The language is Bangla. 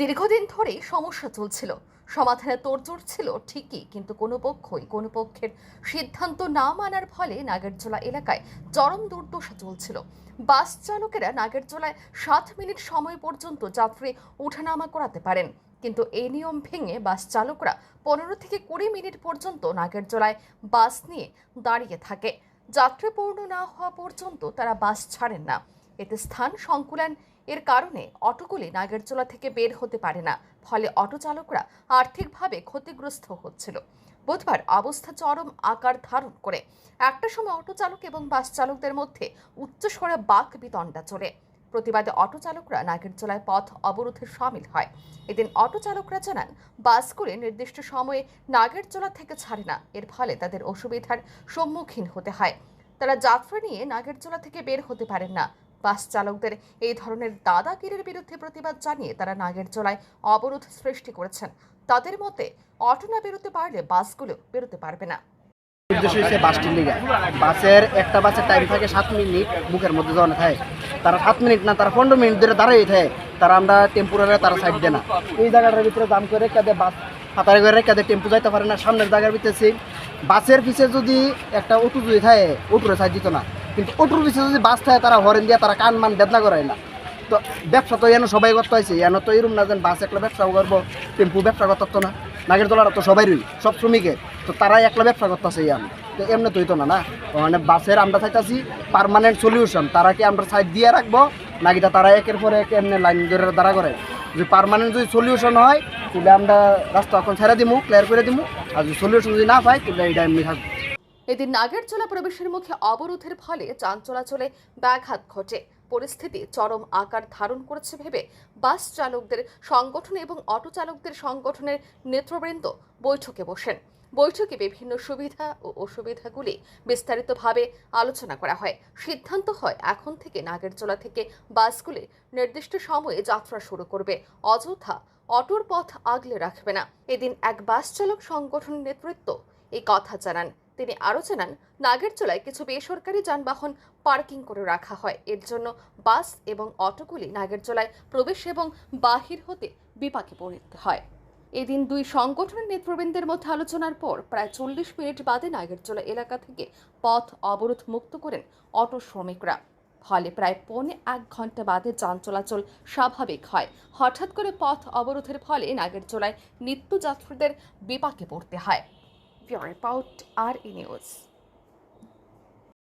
দীর্ঘদিন ধরেই সমস্যা চলছিল। সমাধানে তোড়জোড় ছিল ঠিকই, কিন্তু কোনো পক্ষই, কোনো পক্ষের সিদ্ধান্ত না মানার ফলে নাগেরজোলা এলাকায় চরম দুর্দশা চলছিল। বাস চালকেরা নাগেরজোলায় সাত মিনিট সময় পর্যন্ত যাত্রী ওঠানামা করাতে পারেন, কিন্তু এই নিয়ম ভেঙে বাস চালকরা পনেরো থেকে কুড়ি মিনিট পর্যন্ত নাগেরজোলায় বাস নিয়ে দাঁড়িয়ে থাকে। যাত্রী পূর্ণ না হওয়া পর্যন্ত তারা বাস ছাড়েন না। এতে স্থান সংকুলান। এর কারণে অটোগুলি নাগেরচোলা থেকে বের হতে পারে না। ফলে অটো চালকরা আর্থিকভাবে ক্ষতিগ্রস্ত হচ্ছিল। বুধবার অবস্থা চরম আকার ধারণ করে। একটা সময় অটো চালক এবং বাস চালকদের মধ্যে উচ্চস্বরে বাক বিতণ্ডা চলে। প্রতিবাদে অটো চালকরা নাগেরচোলায় পথ অবরোধে সামিল হয়। এদিন অটো চালকরা জানান বাসগুলি নির্দিষ্ট সময়ে নাগেরচোলা থেকে ছাড়ে না। এর ফলে তাদের অসুবিধার সম্মুখীন হতে হয়। তারা যাত্রা নিয়ে নাগেরচোলা থেকে বের হতে পারেন না। বাস চালকদের এই ধরনের দাদাগিরির বিরুদ্ধে প্রতিবাদ জানিয়ে তারা নাগেরচোলায় অবরোধ সৃষ্টি করেছেন। তাদের মতে অটো না বেরোতে পারলে বাসগুলো বেরোতে পারবে না। উদ্দেশ্য হচ্ছে লিগা বাসের একটা বাসের টাইম থাকে সাত মিনিট বুকের মধ্যে যখন থাকে। তারা সাত মিনিট না, তারা পনেরো মিনিট ধরে দাঁড়িয়ে থাকে। তারা আমরা টেম্পুরারে তারা সাইড দেয় না। এই জায়গাটার ভিতরে দাম করে রেখে বাস হাতারে করে রেখে টেম্পু যাইতে পারে না। সামনের জায়গার ভিতরে বাসের পিছে যদি একটা অটো যদি থাকে, অটোরে সাইড দিত না। কিন্তু অটোর পিছে যদি বাস থাকে, তারা হরেন দিয়ে তারা কান মান বেদনা করায় না। তো ব্যবসা তো এনে সবাই করতে হয়েছে এনে তো এরম না যেন বাস একলা ব্যবসা করব, টেম্পু ব্যবসা করতে না। নাগের তোলারা তো সবাই রই সব শ্রমিকের তো তারাই একলা ব্যবসা করতেছে ইয়ান। তো এমনি তো হইতো না না। মানে বাসের আমরা চাইতেছি পার্মানেন্ট সলিউশন তারা কি আমরা সাইড দিয়ে রাখব? নাকি তা তারা একের পর এক এমনি লাইন ধরে দাঁড়া করে। যদি পার্মানেন্ট যদি সলিউশন হয়, তাহলে আমরা রাস্তা এখন ছেড়ে দিমু ক্লিয়ার করে দিমু। আর যদি সলিউশন যদি না পাই, তাহলে এটা এমনি থাকব। এদিন নাগেরচোলা প্রবেশের মুখে অবরোধের ফলে যান চলাচলে ব্যাঘাত ঘটে। পরিস্থিতি চরম আকার ধারণ করেছে ভেবে বাস চালকদের সংগঠন এবং অটো চালকদের সংগঠনের নেতৃবৃন্দ বৈঠকে বসেন। বৈঠকে বিভিন্ন সুবিধা ও অসুবিধাগুলি বিস্তারিতভাবে আলোচনা করা হয়। সিদ্ধান্ত হয় এখন থেকে নাগেরচোলা থেকে বাসগুলি নির্দিষ্ট সময়ে যাত্রা শুরু করবে। অযথা অটোর পথ আগলে রাখবে না। এদিন এক বাস চালক সংগঠন নেতৃত্ব এই কথা জানান। তিনি আরও জানান, নাগেরচোলায় কিছু বেসরকারি যানবাহন পার্কিং করে রাখা হয়। এর জন্য বাস এবং অটোগুলি নাগেরচোলায় প্রবেশ এবং বাহির হতে বিপাকে পড়তে হয়। এদিন দুই সংগঠনের নেতৃবৃন্দের মধ্যে আলোচনার পর প্রায় চল্লিশ মিনিট বাদে নাগেরচোলা এলাকা থেকে পথ অবরোধ মুক্ত করেন অটো শ্রমিকরা। ফলে প্রায় পৌনে এক ঘণ্টা বাদে যান চলাচল স্বাভাবিক হয়। হঠাৎ করে পথ অবরোধের ফলে নাগেরচোলায় নিত্যযাত্রীদের বিপাকে পড়তে হয়। we are about are News.